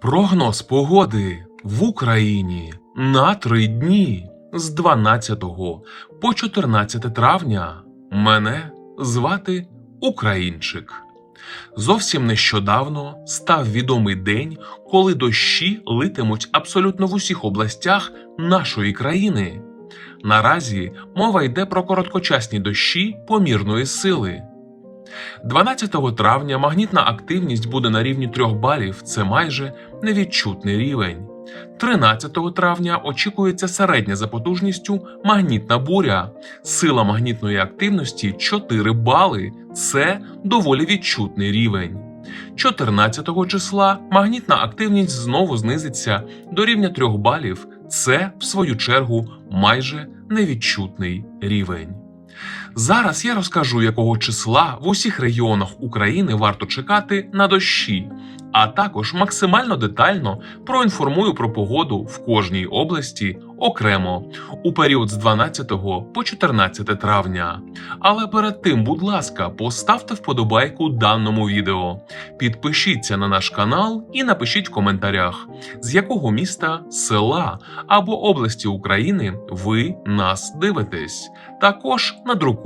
Прогноз погоди в Україні на три дні з 12 по 14 травня. Мене звати Українчик. Зовсім нещодавно став відомий день, коли дощі литимуть абсолютно в усіх областях нашої країни. Наразі мова йде про короткочасні дощі помірної сили. 12 травня магнітна активність буде на рівні 3 балів, це майже невідчутний рівень. 13 травня очікується середня за потужністю магнітна буря. Сила магнітної активності 4 бали, це доволі відчутний рівень. 14 числа магнітна активність знову знизиться до рівня 3 балів, це, в свою чергу, майже невідчутний рівень. Зараз я розкажу, якого числа в усіх регіонах України варто чекати на дощі, а також максимально детально проінформую про погоду в кожній області окремо у період з 12 по 14 травня. Але перед тим, будь ласка, поставте вподобайку даному відео, підпишіться на наш канал і напишіть в коментарях, з якого міста, села або області України ви нас дивитесь. Також надрукуйте,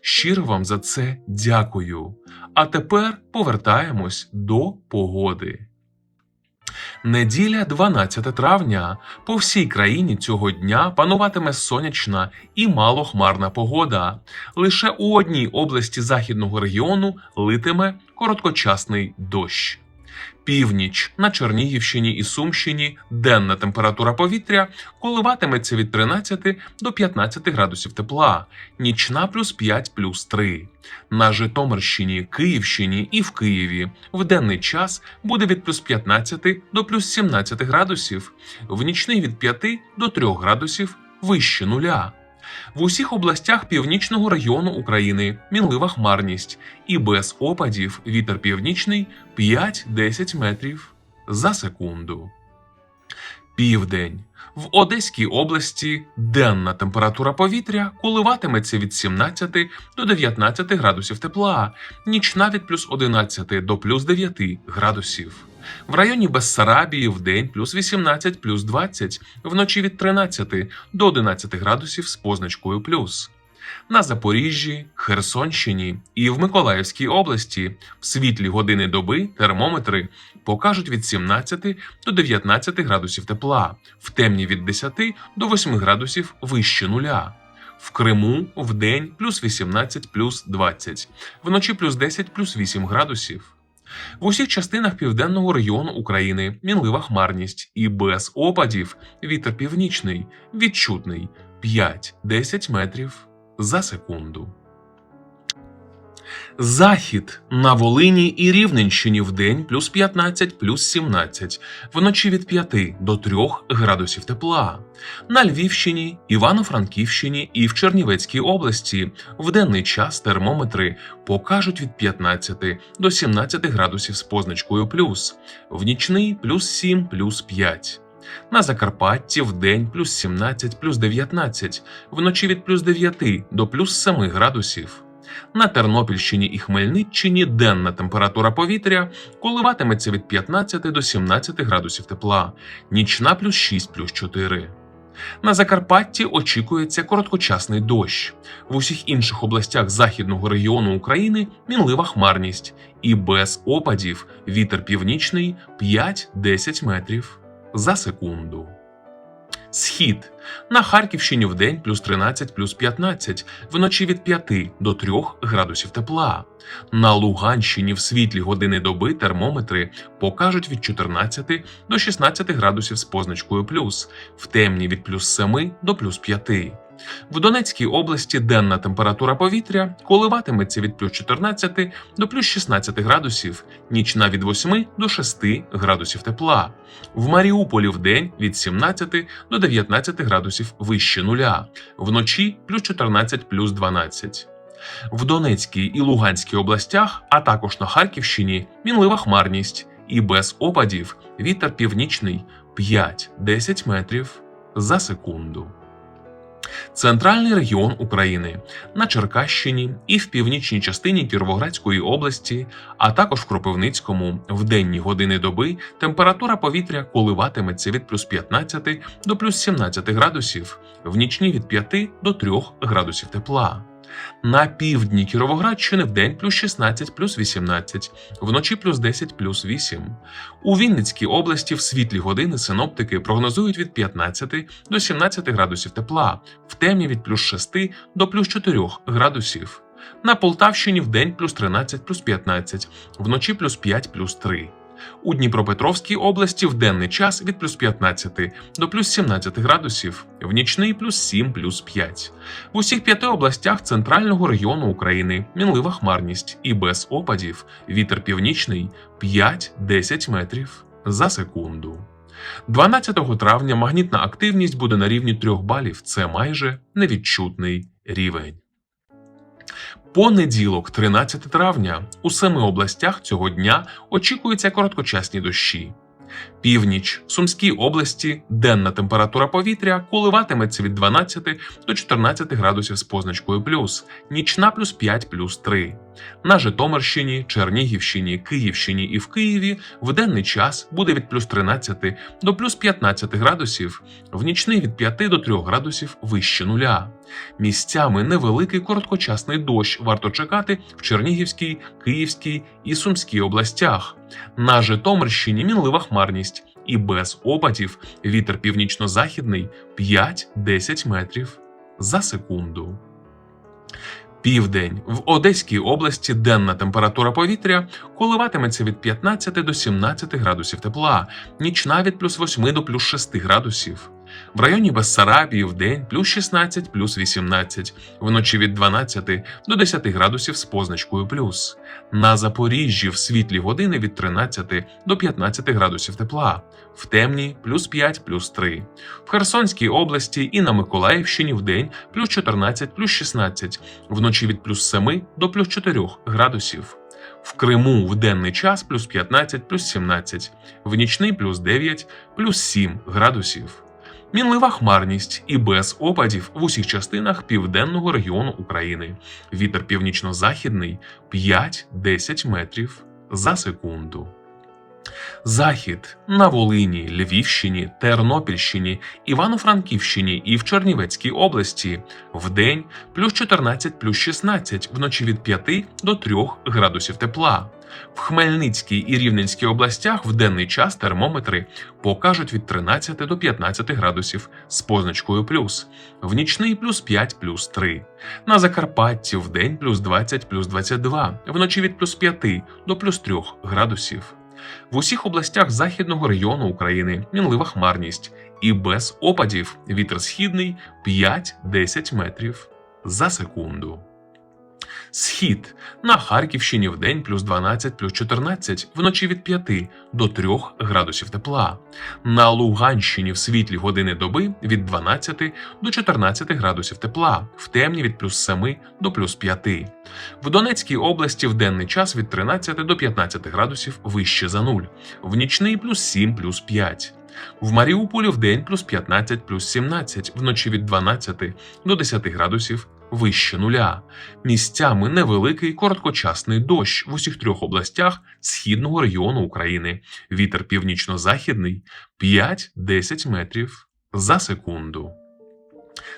Щиро вам за це дякую. А тепер повертаємось до погоди. Неділя 12 травня. По всій країні цього дня пануватиме сонячна і малохмарна погода. Лише у одній області західного регіону литиме короткочасний дощ. Північ на Чернігівщині і Сумщині денна температура повітря коливатиметься від 13 до 15 градусів тепла, нічна плюс 5 плюс 3. На Житомирщині, Київщині і в Києві в денний час буде від плюс 15 до плюс 17 градусів, в нічний від 5 до 3 градусів вище нуля. В усіх областях північного регіону України мінлива хмарність і без опадів вітер північний 5-10 метрів за секунду. Південь. В Одеській області денна температура повітря коливатиметься від 17 до 19 градусів тепла, нічна від плюс 11 до плюс 9 градусів. В районі Бессарабії в день плюс 18 плюс 20, вночі від 13 до 11 градусів з позначкою плюс. На Запоріжжі, Херсонщині і в Миколаївській області в світлі години доби термометри покажуть від 17 до 19 градусів тепла, в темні від 10 до 8 градусів вище нуля. В Криму в день плюс 18 плюс 20, вночі плюс 10 плюс 8 градусів. В усіх частинах південного регіону України мінлива хмарність і без опадів вітер північний, відчутний 5-10 метрів за секунду. Захід на Волині і Рівненщині в день плюс 15 плюс 17, вночі від 5 до 3 градусів тепла. На Львівщині, Івано-Франківщині і в Чернівецькій області в денний час термометри покажуть від 15 до 17 градусів з позначкою плюс, в нічний плюс 7 плюс 5. На Закарпатті в день плюс 17 плюс 19, вночі від плюс 9 до плюс 7 градусів. На Тернопільщині і Хмельниччині денна температура повітря коливатиметься від 15 до 17 градусів тепла, нічна плюс 6 плюс 4. На Закарпатті очікується короткочасний дощ. В усіх інших областях західного регіону України мінлива хмарність і без опадів вітер північний 5-10 метрів за секунду. Схід на Харківщині в день плюс 13 плюс 15, вночі від 5 до 3 градусів тепла. На Луганщині в світлі години доби термометри покажуть від 14 до 16 градусів з позначкою плюс, в темні від плюс 7 до плюс 5. В Донецькій області денна температура повітря коливатиметься від плюс 14 до плюс 16 градусів, нічна від 8 до 6 градусів тепла. В Маріуполі в день від 17 до 19 градусів вище нуля, вночі плюс 14 плюс 12. В Донецькій і Луганській областях, а також на Харківщині мінлива хмарність і без опадів вітер північний 5-10 метрів за секунду. Центральний регіон України на Черкащині і в північній частині Кіровоградської області, а також в Кропивницькому в денні години доби температура повітря коливатиметься від плюс 15 до плюс 17 градусів, в нічні від 5 до 3 градусів тепла. На півдні Кіровоградщини в день плюс 16 плюс 18, вночі плюс 10 плюс 8. У Вінницькій області в світлі години синоптики прогнозують від 15 до 17 градусів тепла, в темні від плюс 6 до плюс 4 градусів. На Полтавщині в день плюс 13 плюс 15, вночі плюс 5 плюс 3. У Дніпропетровській області в денний час від плюс 15 до плюс 17 градусів, в нічний плюс 7 плюс 5. В усіх п'яти областях центрального регіону України мінлива хмарність і без опадів вітер північний 5-10 метрів за секунду. 12 травня магнітна активність буде на рівні 3 балів. Це майже невідчутний рівень. Понеділок, 13 травня, у семи областях цього дня очікуються короткочасні дощі. Північ Сумській області денна температура повітря коливатиметься від 12 до 14 градусів з позначкою плюс, нічна плюс 5 плюс 3. На Житомирщині, Чернігівщині, Київщині і в Києві в денний час буде від плюс 13 до плюс 15 градусів, в нічний від 5 до 3 градусів вище нуля. Місцями невеликий короткочасний дощ варто чекати в Чернігівській, Київській і Сумській областях. На Житомирщині мінлива хмарність і без опадів вітер північно-західний 5-10 метрів за секунду. Південь в Одеській області денна температура повітря коливатиметься від 15 до 17 градусів тепла, нічна від плюс 8 до плюс 6 градусів. В районі Бессарабії в день плюс 16 плюс 18, вночі від 12 до 10 градусів з позначкою плюс. На Запоріжжі в світлі години від 13 до 15 градусів тепла, в темні плюс 5 плюс 3. В Херсонській області і на Миколаївщині в день плюс 14 плюс 16, вночі від плюс 7 до плюс 4 градусів. В Криму в денний час плюс 15 плюс 17, в нічний плюс 9 плюс 7 градусів. Мінлива хмарність і без опадів в усіх частинах південного регіону України. Вітер північно-західний 5-10 метрів за секунду. Захід на Волині, Львівщині, Тернопільщині, Івано-Франківщині і в Чернівецькій області вдень плюс 14 плюс 16, вночі від 5 до 3 градусів тепла. В Хмельницькій і Рівненській областях в денний час термометри покажуть від 13 до 15 градусів з позначкою плюс, в нічний плюс 5 плюс 3. На Закарпатті в день плюс 20 плюс 22, вночі від плюс 5 до плюс 3 градусів. В усіх областях західного регіону України мінлива хмарність і без опадів вітер східний 5-10 метрів за секунду. Схід на Харківщині в день плюс 12 плюс 14, вночі від 5 до 3 градусів тепла. На Луганщині в світлі години доби від 12 до 14 градусів тепла, в темні від плюс 7 до плюс 5. В Донецькій області в денний час від 13 до 15 градусів вище за нуль, в нічний плюс 7 плюс 5. В Маріуполі в день плюс 15 плюс 17, вночі від 12 до 10 градусів вище нуля. Місцями невеликий короткочасний дощ в усіх трьох областях східного регіону України. Вітер північно-західний 5-10 метрів за секунду.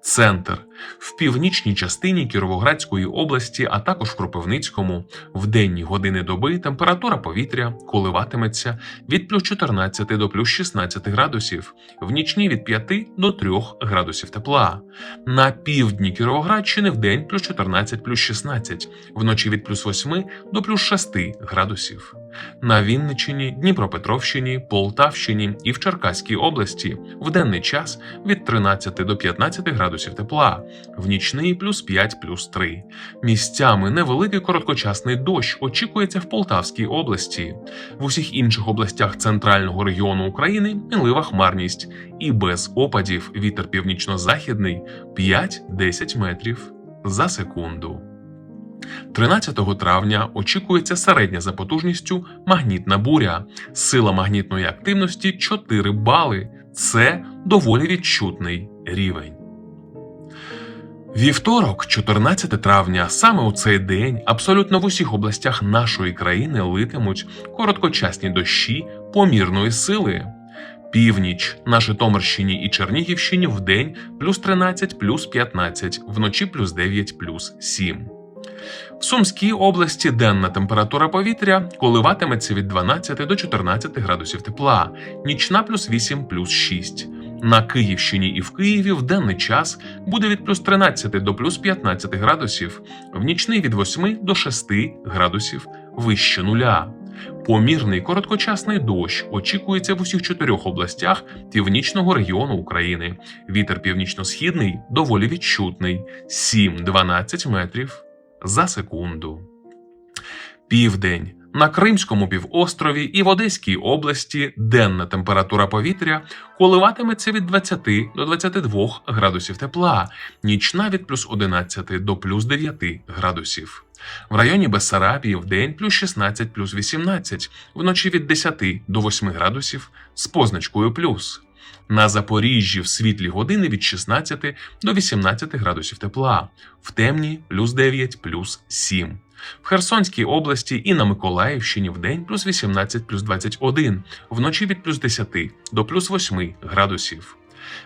Центр в північній частині Кіровоградської області, а також в Кропивницькому, в денні години доби температура повітря коливатиметься від плюс 14 до плюс 16 градусів, в нічні від 5 до 3 градусів тепла. На півдні Кіровоградщини в день плюс 14 плюс 16, вночі від плюс 8 до плюс 6 градусів. На Вінниччині, Дніпропетровщині, Полтавщині і в Черкаській області в денний час від 13 до 15 градусів тепла, в нічний плюс 5 плюс 3. Місцями невеликий короткочасний дощ очікується в Полтавській області. В усіх інших областях центрального регіону України мінлива хмарність і без опадів вітер північно-західний 5-10 метрів за секунду. 13 травня очікується середня за потужністю магнітна буря. Сила магнітної активності 4 бали. Це доволі відчутний рівень. Вівторок, 14 травня, саме у цей день абсолютно в усіх областях нашої країни литимуть короткочасні дощі помірної сили. Північ на Житомирщині і Чернігівщині в день плюс 13, плюс 15, вночі плюс 9, плюс 7. В Сумській області денна температура повітря коливатиметься від 12 до 14 градусів тепла, нічна плюс 8 плюс 6. На Київщині і в Києві в денний час буде від плюс 13 до плюс 15 градусів, в нічний від 8 до 6 градусів вище нуля. Помірний короткочасний дощ очікується в усіх чотирьох областях північного регіону України. Вітер північно-східний доволі відчутний 7-12 метрів за секунду. Південь на Кримському півострові і в Одеській області денна температура повітря коливатиметься від 20 до 22 градусів тепла, нічна від плюс 11 до плюс 9 градусів. В районі Бессарабії в день плюс 16 плюс 18, вночі від 10 до 8 градусів з позначкою плюс. На Запоріжжі в світлі години від 16 до 18 градусів тепла, в темні плюс 9 плюс 7. В Херсонській області і на Миколаївщині в день плюс 18 плюс 21, вночі від плюс 10 до плюс 8 градусів.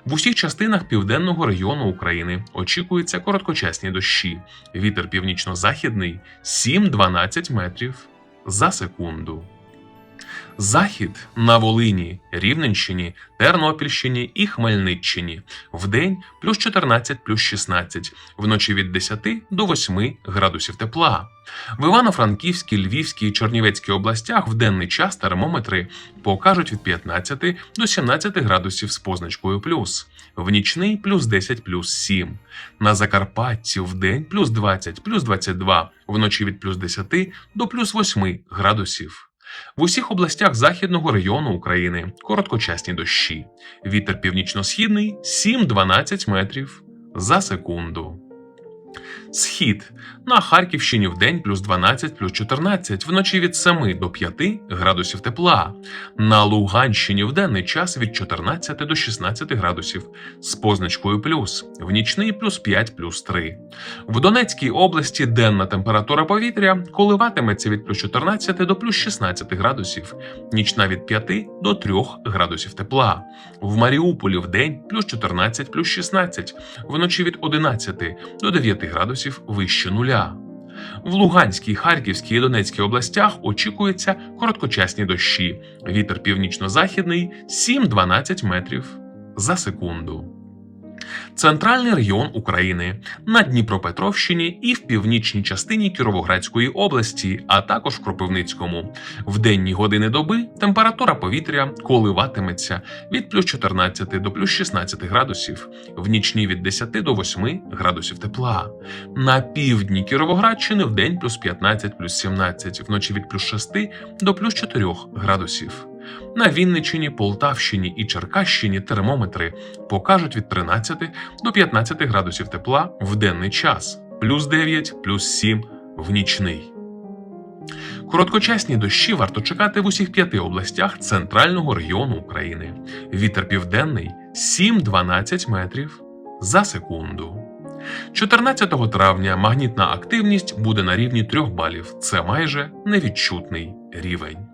В усіх частинах південного регіону України очікуються короткочасні дощі. Вітер північно-західний 7-12 метрів за секунду. Захід на Волині, Рівненщині, Тернопільщині і Хмельниччині. Вдень плюс 14 плюс 16, вночі від 10 до 8 градусів тепла. В Івано-Франківській, Львівській і Чернівецькій областях в денний час термометри покажуть від 15 до 17 градусів з позначкою плюс, в нічний плюс 10 плюс 7. На Закарпатті в день плюс 20 плюс 22, вночі від плюс 10 до плюс 8 градусів. В усіх областях західного району України короткочасні дощі. Вітер північно-східний 7-12 метрів за секунду. Схід на Харківщині в день плюс 12 плюс 14, вночі від 7 до 5 градусів тепла. На Луганщині в денний час від 14 до 16 градусів з позначкою плюс, в нічний плюс 5 плюс 3. В Донецькій області денна температура повітря коливатиметься від плюс 14 до плюс 16 градусів, нічна від 5 до 3 градусів тепла. В Маріуполі в день плюс 14 плюс 16, вночі від 11 до 9 градусів вище нуля. В Луганській, Харківській і Донецькій областях очікуються короткочасні дощі. Вітер північно-західний 7-12 метрів за секунду. Центральний регіон України на Дніпропетровщині і в північній частині Кіровоградської області, а також в Кропивницькому. В денні години доби температура повітря коливатиметься від плюс 14 до плюс 16 градусів, в нічні від 10 до 8 градусів тепла. На півдні Кіровоградщини в день плюс 15 плюс 17, вночі від плюс 6 до плюс 4 градусів. На Вінниччині, Полтавщині і Черкащині термометри покажуть від 13 до 15 градусів тепла в денний час, плюс 9, плюс 7 в нічний. Короткочасні дощі варто чекати в усіх п'яти областях центрального регіону України. Вітер південний 7-12 метрів за секунду. 14 травня магнітна активність буде на рівні 3 балів. Це майже невідчутний рівень.